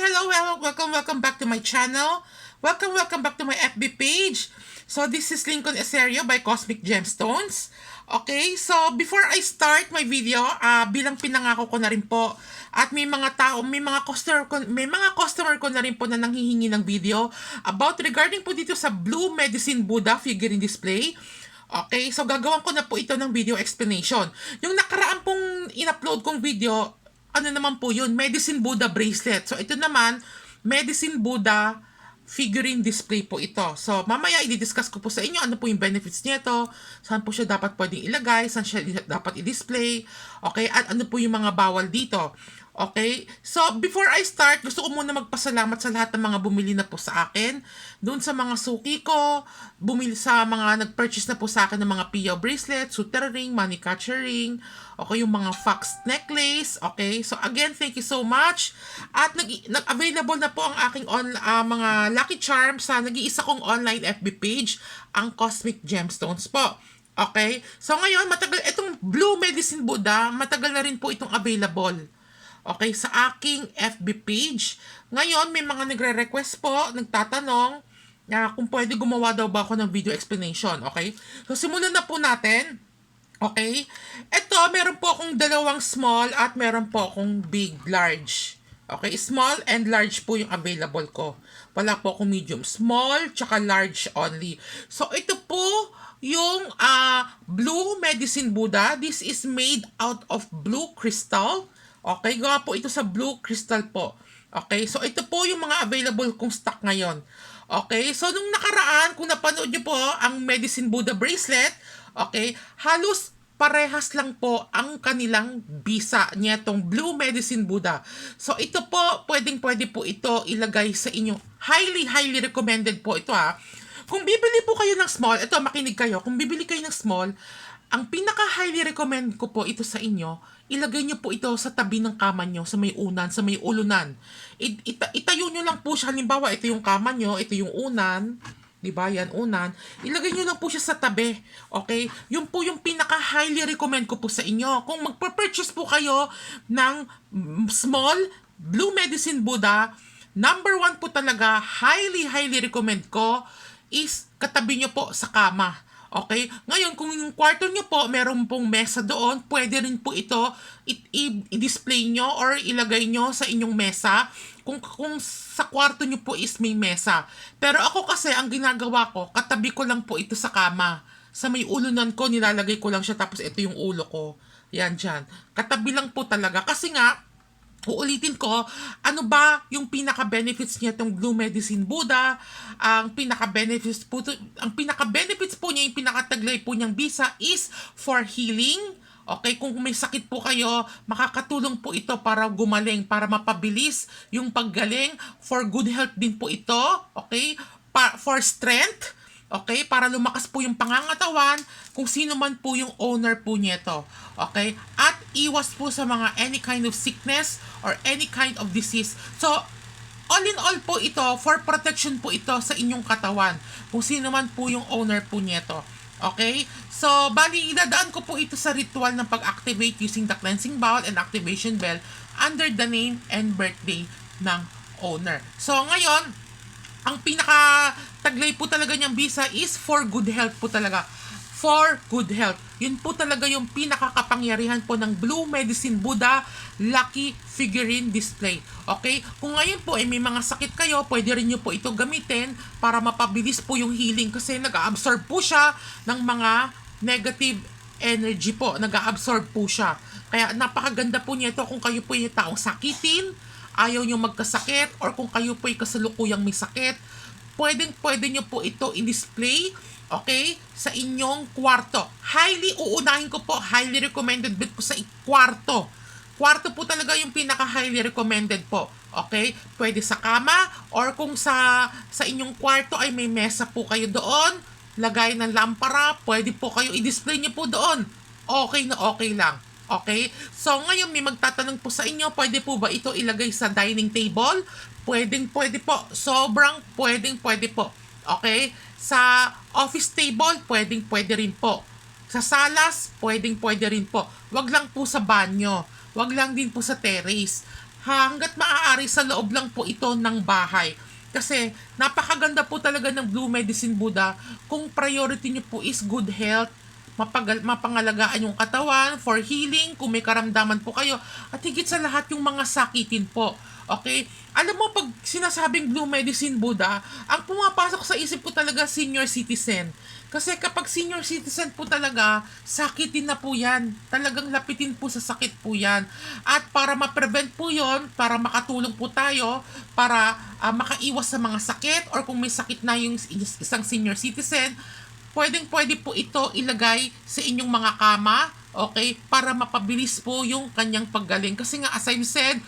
hello, hello, welcome, welcome back to my channel. Welcome, welcome back to my FB page. So, this is Lincoln Eserio by Cosmic Gemstones. Okay, so before I start my video, ah bilang pinangako ko na rin po, at may mga tao, may mga customer ko, may mga customer ko na rin po na nanghihingi ng video about regarding po dito sa Blue Medicine Buddha figurine display. Okay, so gagawan ko na po ito ng video explanation. Yung nakaraan pong in-upload kong video, ano naman po yun, Medicine Buddha bracelet. So ito naman, Medicine Buddha figurine display po ito. So mamaya i-discuss ko po sa inyo ano po yung benefits nito, saan po siya dapat pwedeng ilagay, saan siya dapat i-display, okay, at ano po yung mga bawal dito. Okay? So, before I start, gusto ko muna magpasalamat sa lahat ng mga bumili na po sa akin. Doon sa mga suki ko, bumili sa mga nag-purchase na po sa akin ng mga PO bracelet, suture ring, money catcher ring, okay, yung mga fox necklace, okay? So, again, thank you so much. At nag, nag-available na po ang aking on, ah, mga Lucky Charms sa nag-iisa kong online FB page, ang Cosmic Gemstones po. Okay? So, ngayon, matagal, itong Blue Medicine Buddha, matagal na rin po itong available okay, sa aking FB page. Ngayon, may mga nagre-request po, nagtatanong na kung pwede gumawa daw ba ako ng video explanation, okay? So, simulan na po natin. Okay? Ito, meron po akong dalawang small at meron po akong big, large. Okay? Small and large po yung available ko. Wala po akong medium. Small, tsaka large only. So, ito po yung uh, Blue Medicine Buddha. This is made out of blue crystal. Okay, gawa po ito sa blue crystal po. Okay, so ito po yung mga available kong stock ngayon. Okay, so nung nakaraan, kung napanood nyo po ang Medicine Buddha bracelet, okay, halos parehas lang po ang kanilang bisa niya tong Blue Medicine Buddha. So ito po, pwedeng pwede po ito ilagay sa inyo. Highly, highly recommended po ito ha. Kung bibili po kayo ng small, ito makinig kayo, kung bibili kayo ng small, ang pinaka highly recommend ko po ito sa inyo, ilagay nyo po ito sa tabi ng kama nyo, sa may unan, sa may ulunan. It, ita, itayo nyo lang po siya, halimbawa, ito yung kama nyo, ito yung unan, di ba, yan, unan. Ilagay nyo lang po siya sa tabi, okay? Yun po yung pinaka highly recommend ko po sa inyo. Kung magpa-purchase po kayo ng small Blue Medicine Buddha, number one po talaga, highly, highly recommend ko, is katabi nyo po sa kama Okay? Ngayon, kung yung kwarto nyo po, meron pong mesa doon, pwede rin po ito i-display nyo or ilagay nyo sa inyong mesa kung, kung sa kwarto nyo po is may mesa. Pero ako kasi, ang ginagawa ko, katabi ko lang po ito sa kama. Sa may ulunan ko, nilalagay ko lang siya tapos ito yung ulo ko. Yan dyan. Katabi lang po talaga. Kasi nga, Uulitin ko, ano ba yung pinaka-benefits niya itong Blue Medicine Buddha? Ang pinaka-benefits po, ang pinaka-benefits po niya, yung pinakataglay po niyang visa is for healing. Okay, kung may sakit po kayo, makakatulong po ito para gumaling, para mapabilis yung paggaling. For good health din po ito. Okay, pa- for strength Okay? Para lumakas po yung pangangatawan kung sino man po yung owner po nito. Okay? At iwas po sa mga any kind of sickness or any kind of disease. So, all in all po ito, for protection po ito sa inyong katawan. Kung sino man po yung owner po nito. Okay? So, bali, idadaan ko po ito sa ritual ng pag-activate using the cleansing bowl and activation bell under the name and birthday ng owner. So, ngayon, ang pinaka taglay po talaga niyang visa is for good health po talaga. For good health. Yun po talaga yung pinakakapangyarihan po ng Blue Medicine Buddha Lucky Figurine Display. Okay? Kung ngayon po ay may mga sakit kayo, pwede rin nyo po ito gamitin para mapabilis po yung healing kasi nag-absorb po siya ng mga negative energy po. Nag-absorb po siya. Kaya napakaganda po niya ito kung kayo po yung taong sakitin, ayaw nyo magkasakit, or kung kayo po ay kasalukuyang may sakit, pwedeng pwede nyo po ito i-display okay, sa inyong kwarto. Highly uunahin ko po, highly recommended bit po sa kwarto. Kwarto po talaga yung pinaka-highly recommended po. Okay? Pwede sa kama or kung sa sa inyong kwarto ay may mesa po kayo doon, lagay ng lampara, pwede po kayo i-display niyo po doon. Okay na okay lang. Okay? So, ngayon may magtatanong po sa inyo, pwede po ba ito ilagay sa dining table? Pwedeng pwede po. Sobrang pwedeng pwede po. Okay? Sa office table, pwedeng pwede rin po. Sa salas, pwedeng pwede rin po. Wag lang po sa banyo. Wag lang din po sa terrace. hanggat maaari sa loob lang po ito ng bahay. Kasi napakaganda po talaga ng Blue Medicine Buddha kung priority nyo po is good health, mapagal, mapangalagaan yung katawan, for healing, kung may karamdaman po kayo, at higit sa lahat yung mga sakitin po. Okay? Alam mo, pag sinasabing Blue Medicine Buddha, ang pumapasok sa isip ko talaga senior citizen. Kasi kapag senior citizen po talaga, sakitin na po yan. Talagang lapitin po sa sakit po yan. At para ma-prevent po yon para makatulong po tayo, para ah, makaiwas sa mga sakit, or kung may sakit na yung is- isang senior citizen, pwedeng pwede po ito ilagay sa inyong mga kama, okay, para mapabilis po yung kanyang paggaling. Kasi nga, as I've said,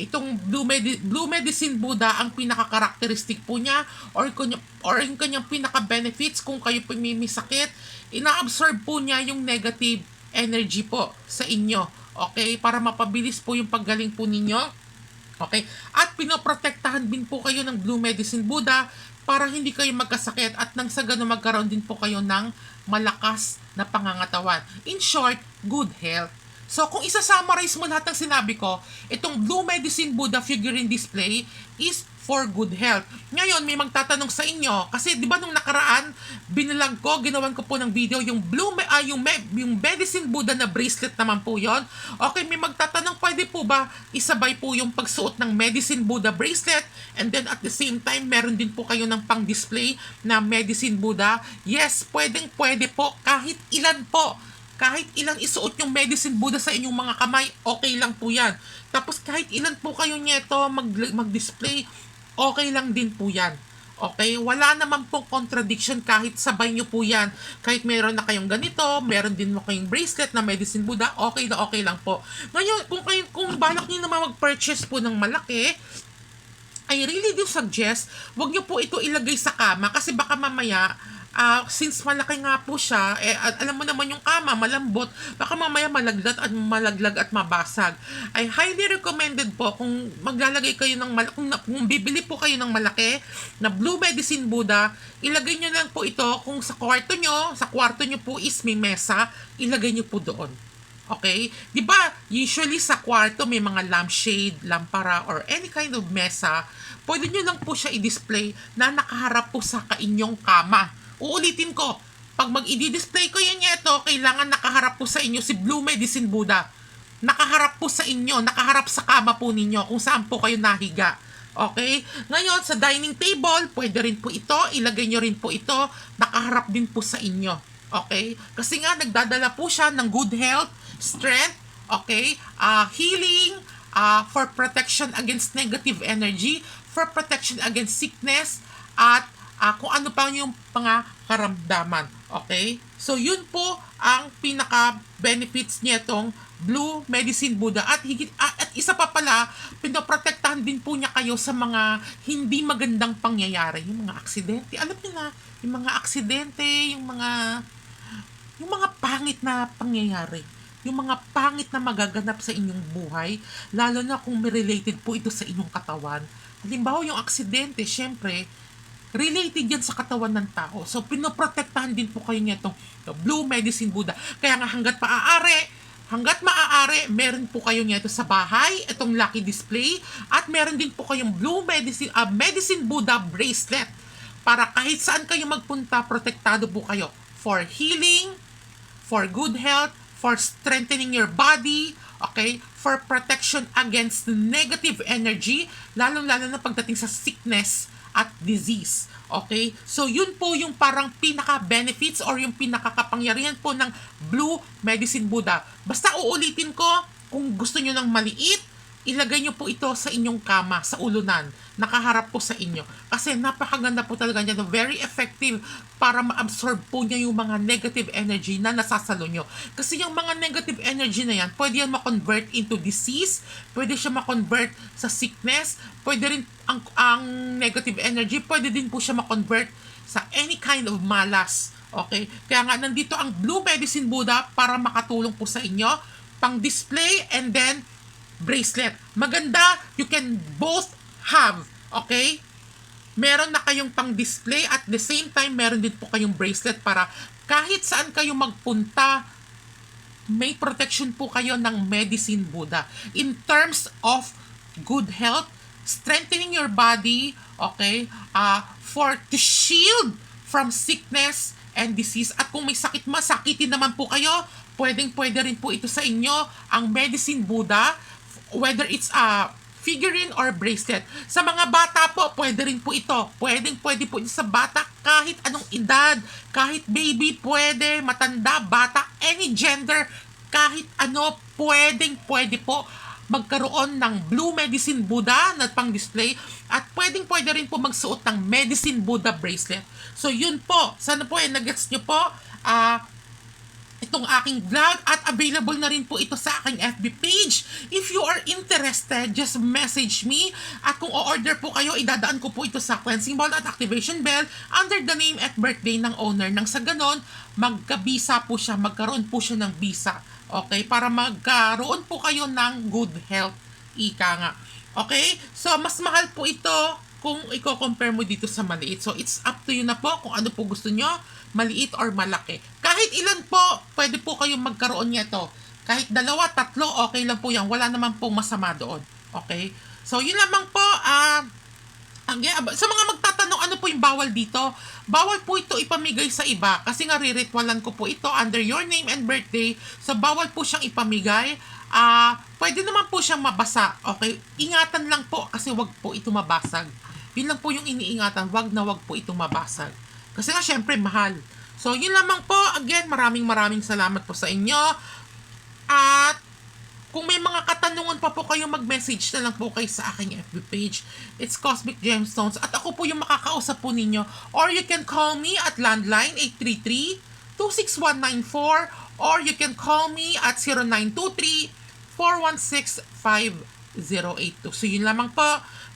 itong Blue, Medi- Blue Medicine Buddha, ang pinaka-characteristic po niya, or, kunya, or yung kanyang pinaka-benefits, kung kayo po sakit, ina-absorb po niya yung negative energy po sa inyo. Okay? Para mapabilis po yung paggaling po ninyo. Okay? At pinoprotektahan din po kayo ng Blue Medicine Buddha para hindi kayo magkasakit at nang sa ganun magkaroon din po kayo ng malakas na pangangatawan. In short, good health. So kung isa-summarize mo lahat ng sinabi ko, itong Blue Medicine Buddha figurine display is for good health. Ngayon, may magtatanong sa inyo, kasi di ba nung nakaraan, binilag ko, ginawan ko po ng video, yung blue, ah, yung, yung medicine Buddha na bracelet naman po yon. Okay, may magtatanong, pwede po ba isabay po yung pagsuot ng medicine Buddha bracelet, and then at the same time, meron din po kayo ng pang-display na medicine Buddha? Yes, pwedeng pwede po, kahit ilan po kahit ilang isuot yung medicine Buddha sa inyong mga kamay, okay lang po yan. Tapos kahit ilan po kayo nyeto mag, mag-display, okay lang din po yan. Okay? Wala naman pong contradiction kahit sabay nyo po yan. Kahit meron na kayong ganito, meron din mo kayong bracelet na medicine Buddha, okay na okay lang po. Ngayon, kung, kayo, kung balak nyo naman mag-purchase po ng malaki, I really do suggest, wag nyo po ito ilagay sa kama kasi baka mamaya, ah, since malaki nga po siya, eh, alam mo naman yung kama, malambot, baka mamaya malaglag at malaglag at mabasag. I highly recommended po kung maglalagay kayo ng malaki, kung, kung bibili po kayo ng malaki na Blue Medicine Buddha, ilagay nyo lang po ito kung sa kwarto nyo, sa kwarto nyo po is may mesa, ilagay nyo po doon. Okay? 'Di ba? Usually sa kwarto may mga lampshade, lampara or any kind of mesa. Pwede nyo lang po siya i-display na nakaharap po sa kainyong kama. Uulitin ko, pag mag-i-display ko yan ito, kailangan nakaharap po sa inyo si Blue Medicine Buddha. Nakaharap po sa inyo, nakaharap sa kama po ninyo kung saan po kayo nahiga. Okay? Ngayon, sa dining table, pwede rin po ito, ilagay nyo rin po ito, nakaharap din po sa inyo. Okay? Kasi nga, nagdadala po siya ng good health, strength, okay? ah healing, ah for protection against negative energy, for protection against sickness, at ah, kung ano pa yung mga karamdaman. Okay? So, yun po ang pinaka-benefits nitong Blue Medicine Buddha. At, higit, at, at isa pa pala, pinoprotektahan din po niya kayo sa mga hindi magandang pangyayari. Yung mga aksidente. Alam niyo na, yung mga aksidente, yung mga yung mga pangit na pangyayari, yung mga pangit na magaganap sa inyong buhay, lalo na kung related po ito sa inyong katawan. Halimbawa, yung aksidente, syempre, related yan sa katawan ng tao. So, pinoprotektahan din po kayo niya itong Blue Medicine Buddha. Kaya nga hanggat maaari, hanggat maaari, meron po kayo niya ito sa bahay, itong lucky display, at meron din po kayong Blue Medicine, ah, Medicine Buddha bracelet para kahit saan kayo magpunta, protektado po kayo for healing, for good health, for strengthening your body, okay? For protection against negative energy, lalong-lalo na pagdating sa sickness at disease. Okay? So, yun po yung parang pinaka-benefits or yung pinaka-kapangyarihan po ng Blue Medicine Buddha. Basta uulitin ko, kung gusto nyo ng maliit, ilagay nyo po ito sa inyong kama, sa ulunan, nakaharap po sa inyo. Kasi napakaganda po talaga niya, very effective para ma-absorb po niya yung mga negative energy na nasasalo nyo. Kasi yung mga negative energy na yan, pwede yan ma-convert into disease, pwede siya ma-convert sa sickness, pwede rin ang, ang negative energy, pwede din po siya ma-convert sa any kind of malas. Okay? Kaya nga, nandito ang Blue Medicine Buddha para makatulong po sa inyo, pang display and then bracelet. Maganda, you can both have, okay? Meron na kayong pang-display at the same time, meron din po kayong bracelet para kahit saan kayo magpunta, may protection po kayo ng Medicine Buddha. In terms of good health, strengthening your body, okay, uh, for to shield from sickness and disease. At kung may sakit man, sakitin naman po kayo, pwedeng pwede rin po ito sa inyo, ang Medicine Buddha, whether it's a figurine or bracelet. Sa mga bata po, pwede rin po ito. Pwedeng pwede po sa bata kahit anong edad, kahit baby pwede, matanda, bata, any gender, kahit ano, pwedeng pwede po magkaroon ng Blue Medicine Buddha na pang display at pwedeng pwede rin po magsuot ng Medicine Buddha bracelet. So yun po, sana po eh nagets nyo po ah itong aking vlog at available na rin po ito sa aking FB page. If you are interested, just message me at kung o-order po kayo, idadaan ko po ito sa cleansing ball at activation bell under the name at birthday ng owner. Nang sa ganon, magkabisa po siya, magkaroon po siya ng visa. Okay? Para magkaroon po kayo ng good health. Ika nga. Okay? So, mas mahal po ito kung i-compare mo dito sa maliit. So, it's up to you na po kung ano po gusto nyo, maliit or malaki. Kahit ilan po, pwede po kayong magkaroon nito. Kahit dalawa, tatlo, okay lang po yan. Wala naman pong masama doon. Okay? So, yun lamang po. Ang sa mga magtatanong ano po yung bawal dito, bawal po ito ipamigay sa iba kasi nga riritwalan ko po ito under your name and birthday. So bawal po siyang ipamigay. Ah, pwede naman po siyang mabasa. Okay? Ingatan lang po kasi wag po ito mabasag. Yun lang po yung iniingatan, wag na wag po ito mabasag. Kasi nga syempre mahal. So yun lamang po. Again, maraming maraming salamat po sa inyo. At kung may mga katanungan pa po kayo, mag-message na lang po kayo sa aking FB page. It's Cosmic Gemstones. At ako po yung makakausap po ninyo. Or you can call me at landline 833-26194 or you can call me at 0923-416-5082. So yun lamang po.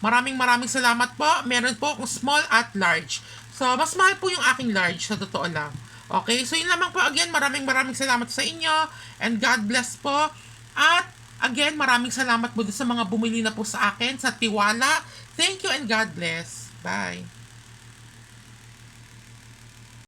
Maraming maraming salamat po. Meron po akong small at large. So mas mahal po yung aking large sa totoo lang. Okay, so yun lamang po again. Maraming maraming salamat sa inyo. And God bless po. At again, maraming salamat po sa mga bumili na po sa akin sa tiwala. Thank you and God bless. Bye.